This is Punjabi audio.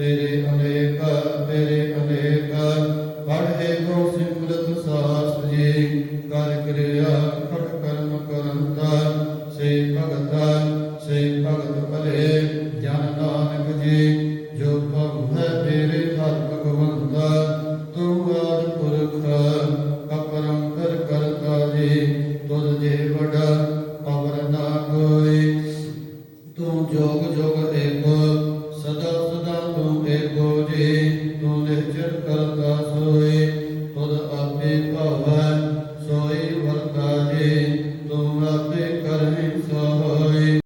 ਤੇਰੇ ਅਨੇਕ ਤੇਰੇ ਅਨੇਕ। ਪੜ੍ਹੇ ਕੋ ਸਿਮਰਤ ਸਾਸਤ ਜੀ, ਕਰ ਕਰਿਆ ਖਟ ਕਰਮ ਕਰੰਤਾ ਸੇ ਭਗਤ ਸੇ ਭਗਤ ਭਲੇ, ਜਨ ਨਾਨਕ ਜੀ, ਜੋ ਭਉ ਹੈ ਤੇਰੇ ਹਰ ਭਗਵੰਤਾ। ਤੂੰ ਆਦ ਪੁਰਖ ਅਪਰੰ ਕਰ ਕਰਤਾ ਜੀ, ਤੁਧ ਜੇ ਵਡਾ ਅਵਰ ਨਾ ਕੋਈ। ਤੂੰ ਜੋਗ ਜੋਗ ਏਕ ਸਦਾ ਸਦਾ ਤੂੰ ਏਕੋ ਜੀ ਤੂੰ ਨਿਰਜਰ ਕਰ